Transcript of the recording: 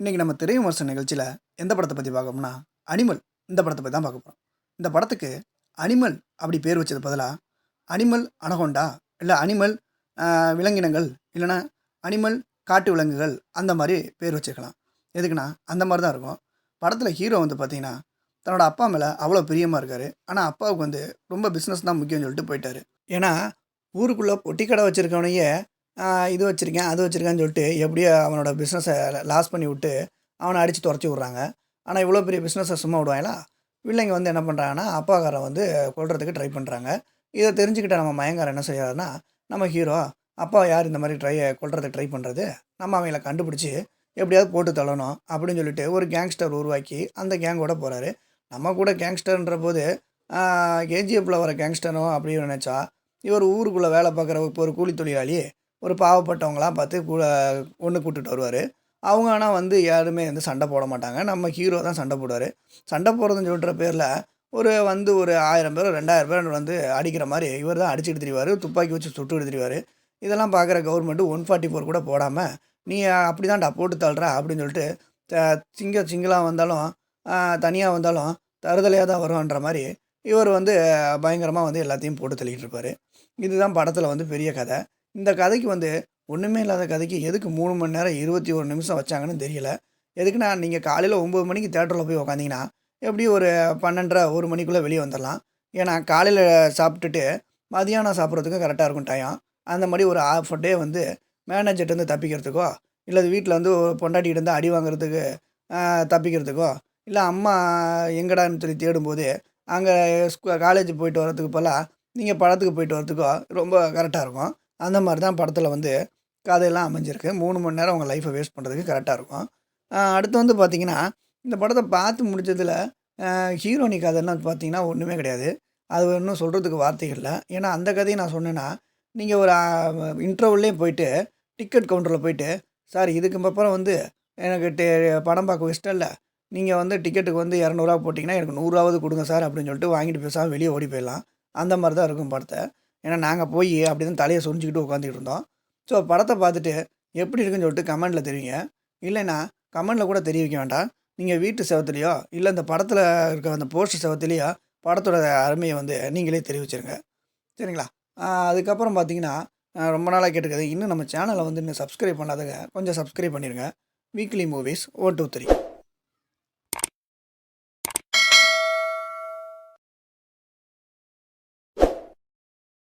இன்றைக்கி நம்ம திரை விமர்சன நிகழ்ச்சியில் எந்த படத்தை பற்றி பார்க்கணும்னா அனிமல் இந்த படத்தை பற்றி தான் பார்க்க போகிறோம் இந்த படத்துக்கு அனிமல் அப்படி பேர் வச்சது பதிலாக அனிமல் அனகொண்டா? இல்லை அனிமல் விலங்கினங்கள்? இல்லைன்னா அனிமல் காட்டு விலங்குகள்? அந்த மாதிரி பேர் வச்சுக்கலாம் எதுக்குன்னா அந்த மாதிரி தான் இருக்கும். படத்தில் ஹீரோ வந்து பார்த்தீங்கன்னா தன்னோட அப்பா மேலே அவ்வளோ பிரியமாக இருக்கார். ஆனால் அப்பாவுக்கு வந்து ரொம்ப பிஸ்னஸ் தான் முக்கியம்னு சொல்லிட்டு போயிட்டார். ஏன்னா ஊருக்குள்ளே பொட்டி கடை வச்சுருக்கவனையே இது வச்சுருக்கேன் அது வச்சுருக்கேன்னு சொல்லிட்டு எப்படியோ அவனோட பிஸ்னஸை லாஸ் பண்ணி விட்டு அவனை அடித்து துரத்தி விட்றாங்க. ஆனால் இவ்வளோ பெரிய பிஸ்னஸை சும்மா விடுவாங்களா? பிள்ளைங்க வந்து என்ன பண்ணுறாங்கன்னா அப்பாக்காரன் வந்து கொள்றதுக்கு ட்ரை பண்ணுறாங்க இதை தெரிஞ்சுக்கிட்ட நம்ம மயங்காரன் என்ன செய்யறாருன்னா நம்ம ஹீரோ அப்பா யார் இந்த மாதிரி ட்ரை கொள்றதுக்கு ட்ரை பண்ணுறது நம்ம அவங்கள கண்டுபிடிச்சி எப்படியாவது போட்டு தள்ளணும் அப்படின்னு சொல்லிட்டு ஒரு கேங்ஸ்டர் உருவாக்கி அந்த கேங்கோட போகிறாரு நம்ம கூட கேங்ஸ்டர்ன்ற போது கேஜிஎஃப்பில் வர கேங்ஸ்டரோ அப்படின்னு நினச்சா இவர் ஊருக்குள்ளே வேலை பார்க்குற ஒரு கூலி தொழிலாளி ஒரு பாவப்பட்டவங்களாம் பார்த்து கூட ஒன்று கூட்டுட்டு வருவார். அவங்க ஆனால் வந்து யாருமே வந்து சண்டை போட மாட்டாங்க. நம்ம ஹீரோ தான் சண்டை போடுவார். சண்டை போடுறதுன்னு சொல்கிற பேரில் ஒரு வந்து ஒரு ஆயிரம் பேர் ரெண்டாயிரம் பேர் வந்து அடிக்கிற மாதிரி இவர் தான் அடிச்சு எடுத்துருவார். துப்பாக்கி வச்சு சுட்டு எடுத்துருவார். இதெல்லாம் பார்க்குற கவர்மெண்ட்டு ஒன் ஃபார்ட்டி ஃபோர் கூட போடாமல் நீ அப்படி தான்டா போட்டு தள்ளுற அப்படின்னு சொல்லிட்டு த- சிங்க சிங்கிளாக வந்தாலும் தனியாக வந்தாலும் தருதலையாக தான் வருவான்ற மாதிரி இவர் வந்து பயங்கரமாக வந்து எல்லாத்தையும் போட்டு தள்ளிக்கிட்டு இருப்பார். இதுதான் படத்தில் வந்து பெரிய கதை. இந்த கதைக்கு வந்து ஒன்றுமே இல்லாத கதைக்கு எதுக்கு மூணு மணி நேரம் இருபத்தி ஒரு நிமிஷம் வச்சாங்கன்னு தெரியல. எதுக்குன்னா நீங்கள் காலையில் ஒம்பது மணிக்கு தேட்டரில் போய் உக்காந்தீங்கன்னா எப்படி ஒரு பன்னெண்டரை ஒரு மணிக்குள்ளே வெளியே வந்துடலாம் ஏன்னா காலையில் சாப்பிட்டுட்டு மதியானம் சாப்பிட்றதுக்கு கரெக்டாக இருக்கும் டைம் அந்த மாதிரி ஒரு ஆஃப் டே வந்து மேனேஜர்லேருந்து தப்பிக்கிறதுக்கோ இல்லை வீட்டில் வந்து ஒரு பொண்டாட்டிகிட்ட இருந்து அடி வாங்குறதுக்கு தப்பிக்கிறதுக்கோ இல்லை அம்மா எங்கடான்னு சொல்லி தேடும்போது அங்கே ஸ்கூ காலேஜ் போயிட்டு வரதுக்கு போல் நீங்கள் படத்துக்கு போயிட்டு வரதுக்கோ ரொம்ப கரெக்டாக இருக்கும். அந்த மாதிரி தான் படத்தில் வந்து கதையெல்லாம் அமைஞ்சிருக்கு. மூணு மணி நேரம் உங்கள் லைஃப்பை வேஸ்ட் பண்ணுறதுக்கு கரெக்டாக இருக்கும். அடுத்து வந்து பார்த்திங்கன்னா இந்த படத்தை பார்த்து முடிச்சதில் ஹீரோனி கதைன்னா பார்த்தீங்கன்னா ஒன்றுமே கிடையாது. அது ஒன்றும் சொல்கிறதுக்கு வார்த்தைகள் இல்லை. ஏன்னா அந்த கதையை நான் சொன்னேன்னா நீங்கள் ஒரு இன்டர்வல்லே போயிட்டு டிக்கெட் கவுண்டரில் போயிட்டு சார் இதுக்கு அப்புறம் வந்து எனக்கு டே படம் பார்க்க இஷ்டம் இல்லை. நீங்கள் வந்து டிக்கெட்டுக்கு வந்து இரநூறுவா போட்டிங்கன்னா எனக்கு நூறுரூவாவது கொடுங்க சார் அப்படின்னு சொல்லிட்டு வாங்கிட்டு பேசாமல் வெளியே ஓடி போயிடலாம். அந்த மாதிரி தான் இருக்கும் படத்தை. ஏன்னா நாங்கள் போய் அப்படி தான் தலையை சொரிஞ்சிக்கிட்டு உட்காந்துக்கிட்டு இருந்தோம். ஸோ படத்தை பார்த்துட்டு எப்படி இருக்குன்னு சொல்லிட்டு கமெண்டில் தெரிவிங்க இல்லைன்னா கமெண்டில் கூட தெரிவிக்க வேண்டாம். நீங்கள் வீட்டு செவத்துலேயோ இல்லை இந்த படத்தில் இருக்க அந்த போஸ்டர் செவத்துலேயோ படத்தோட அருமையை வந்து நீங்களே தெரிவிச்சிருங்க சரிங்களா? அதுக்கப்புறம் பார்த்தீங்கன்னா ரொம்ப நாளாக கேட்டுக்கிறது இன்னும் நம்ம சேனலை வந்து இன்னும் சப்ஸ்கிரைப் பண்ணாதங்க கொஞ்சம் சப்ஸ்கிரைப் பண்ணிடுங்க வீக்லி மூவிஸ் ஓ டூ த்ரீ